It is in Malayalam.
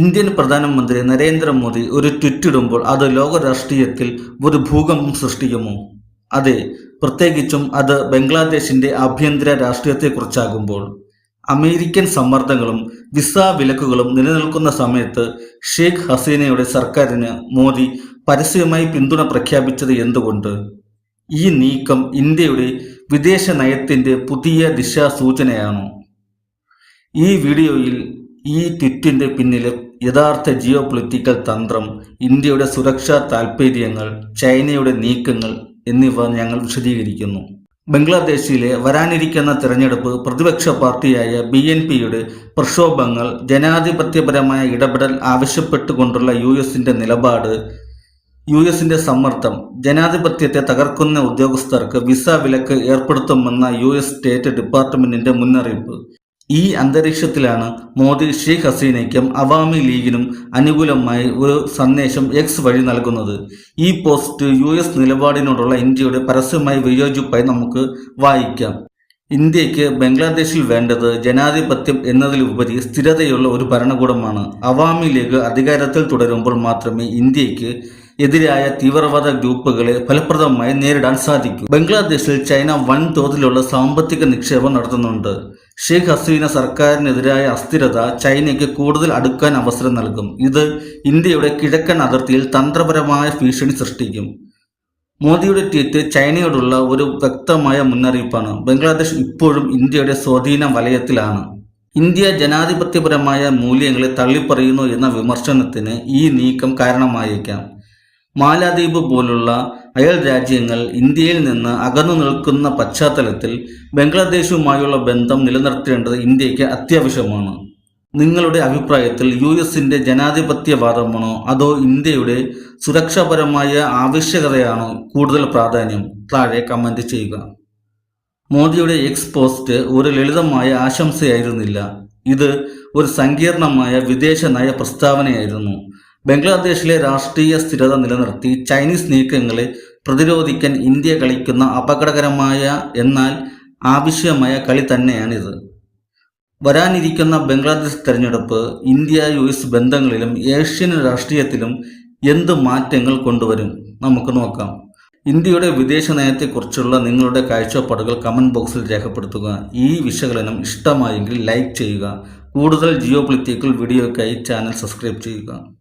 ഇന്ത്യൻ പ്രധാനമന്ത്രി നരേന്ദ്രമോദി ഒരു ട്വീറ്റ് ഇടുമ്പോൾ അത് ലോക രാഷ്ട്രീയത്തിൽ ഒരു ഭൂകമ്പം സൃഷ്ടിക്കുമോ? അതെ പ്രത്യേകിച്ചും അത് ബംഗ്ലാദേശിന്റെ ആഭ്യന്തര രാഷ്ട്രീയത്തെക്കുറിച്ചാകുമ്പോൾ. അമേരിക്കൻ സമ്മർദ്ദങ്ങളും വിസ വിലക്കുകളും നിലനിൽക്കുന്ന സമയത്ത് ഷെയ്ഖ് ഹസീനയുടെ സർക്കാരിന് മോദി പരസ്യമായി പിന്തുണ പ്രഖ്യാപിച്ചത് എന്തുകൊണ്ട്? ഈ നീക്കം ഇന്ത്യയുടെ വിദേശ നയത്തിന്റെ പുതിയ ദിശാസൂചനയാണോ? ഈ വീഡിയോയിൽ ഈ ട്വിറ്റിന്റെ പിന്നിലെ യഥാർത്ഥ ജിയോ പൊളിറ്റിക്കൽ തന്ത്രം ഇന്ത്യയുടെ സുരക്ഷാ താൽപ്പര്യങ്ങൾ ചൈനയുടെ നീക്കങ്ങൾ എന്നിവ ഞങ്ങൾ വിശദീകരിക്കുന്നു. ബംഗ്ലാദേശിലെ വരാനിരിക്കുന്ന തിരഞ്ഞെടുപ്പ് പ്രതിപക്ഷ പാർട്ടിയായ ബി എൻ പിയുടെ പ്രക്ഷോഭങ്ങൾ ജനാധിപത്യപരമായ ഇടപെടൽ ആവശ്യപ്പെട്ടുകൊണ്ടുള്ള യു എസിന്റെ നിലപാട് യു എസിന്റെ സമ്മർദ്ദം ജനാധിപത്യത്തെ തകർക്കുന്ന ഉദ്യോഗസ്ഥർക്ക് വിസ വിലക്ക് ഏർപ്പെടുത്തുമെന്ന യു എസ് സ്റ്റേറ്റ് ഡിപ്പാർട്ട്മെന്റിന്റെ മുന്നറിയിപ്പ് ഈ അന്തരീക്ഷത്തിലാണ് മോദി ഷെയ്ഖ് ഹസീനയ്ക്കും അവാമി ലീഗിനും അനുകൂലമായി ഒരു സന്ദേശം എക്സ് വഴി നൽകുന്നത്. ഈ പോസ്റ്റ് യു എസ് നിലപാടിനോടുള്ള ഇന്ത്യയുടെ പരസ്യമായ വിയോജിപ്പായി നമുക്ക് വായിക്കാം. ഇന്ത്യയ്ക്ക് ബംഗ്ലാദേശിൽ വേണ്ടത് ജനാധിപത്യം എന്നതിലുപരി സ്ഥിരതയുള്ള ഒരു ഭരണകൂടമാണ്. അവാമി ലീഗ് അധികാരത്തിൽ തുടരുമ്പോൾ മാത്രമേ ഇന്ത്യയ്ക്ക് എതിരായ തീവ്രവാദ ഗ്രൂപ്പുകളെ ഫലപ്രദമായി നേരിടാൻ സാധിക്കൂ. ബംഗ്ലാദേശിൽ ചൈന വൻതോതിലുള്ള സാമ്പത്തിക നിക്ഷേപം നടത്തുന്നുണ്ട്. ഷെയ്ഖ് ഹസീന സർക്കാരിനെതിരായ അസ്ഥിരത ചൈനയ്ക്ക് കൂടുതൽ അടുക്കാൻ അവസരം നൽകും. ഇത് ഇന്ത്യയുടെ കിഴക്കൻ അതിർത്തിയിൽ തന്ത്രപരമായ ഭീഷണി സൃഷ്ടിക്കും. മോദിയുടെ ട്വീറ്റ് ചൈനയോടുള്ള ഒരു വ്യക്തമായ മുന്നറിയിപ്പാണ്. ബംഗ്ലാദേശ് ഇപ്പോഴും ഇന്ത്യയുടെ സ്വാധീന വലയത്തിലാണ്. ഇന്ത്യ ജനാധിപത്യപരമായ മൂല്യങ്ങളെ തള്ളിപ്പറയുന്നു എന്ന വിമർശനത്തിന് ഈ നീക്കം കാരണമായേക്കാം. മാലദ്വീപ് പോലുള്ള അയൽ രാജ്യങ്ങൾ ഇന്ത്യയിൽ നിന്ന് അകന്നു നിൽക്കുന്ന പശ്ചാത്തലത്തിൽ ബംഗ്ലാദേശുമായുള്ള ബന്ധം നിലനിർത്തേണ്ടത് ഇന്ത്യയ്ക്ക് അത്യാവശ്യമാണ്. നിങ്ങളുടെ അഭിപ്രായത്തിൽ യു എസിന്റെ ജനാധിപത്യവാദമാണോ? അതോ ഇന്ത്യയുടെ സുരക്ഷാപരമായ ആവശ്യകതയാണോ കൂടുതൽ പ്രാധാന്യം? താഴെ കമന്റ് ചെയ്യുക. മോദിയുടെ എക്സ് പോസ്റ്റ് ഒരു ലളിതമായ ആശംസയായിരുന്നില്ല. ഇത് ഒരു സങ്കീർണമായ വിദേശ നയ പ്രസ്താവനയായിരുന്നു. ബംഗ്ലാദേശിലെ രാഷ്ട്രീയ സ്ഥിരത നിലനിർത്തി ചൈനീസ് നീക്കങ്ങളെ പ്രതിരോധിക്കാൻ ഇന്ത്യ കളിക്കുന്ന അപകടകരമായ എന്നാൽ ആവശ്യമായ കളി തന്നെയാണിത്. വരാനിരിക്കുന്ന ബംഗ്ലാദേശ് തെരഞ്ഞെടുപ്പ് ഇന്ത്യ യു എസ് ബന്ധങ്ങളിലും ഏഷ്യൻ രാഷ്ട്രീയത്തിലും എന്ത് മാറ്റങ്ങൾ കൊണ്ടുവരും? നമുക്ക് നോക്കാം. ഇന്ത്യയുടെ വിദേശ നയത്തെക്കുറിച്ചുള്ള നിങ്ങളുടെ കാഴ്ചപ്പാടുകൾ കമന്റ് ബോക്സിൽ രേഖപ്പെടുത്തുക. ഈ വിശകലനം ഇഷ്ടമായെങ്കിൽ ലൈക്ക് ചെയ്യുക. കൂടുതൽ ജിയോ പൊളിറ്റിക്കൽ വീഡിയോയ്ക്കായി ചാനൽ സബ്സ്ക്രൈബ് ചെയ്യുക.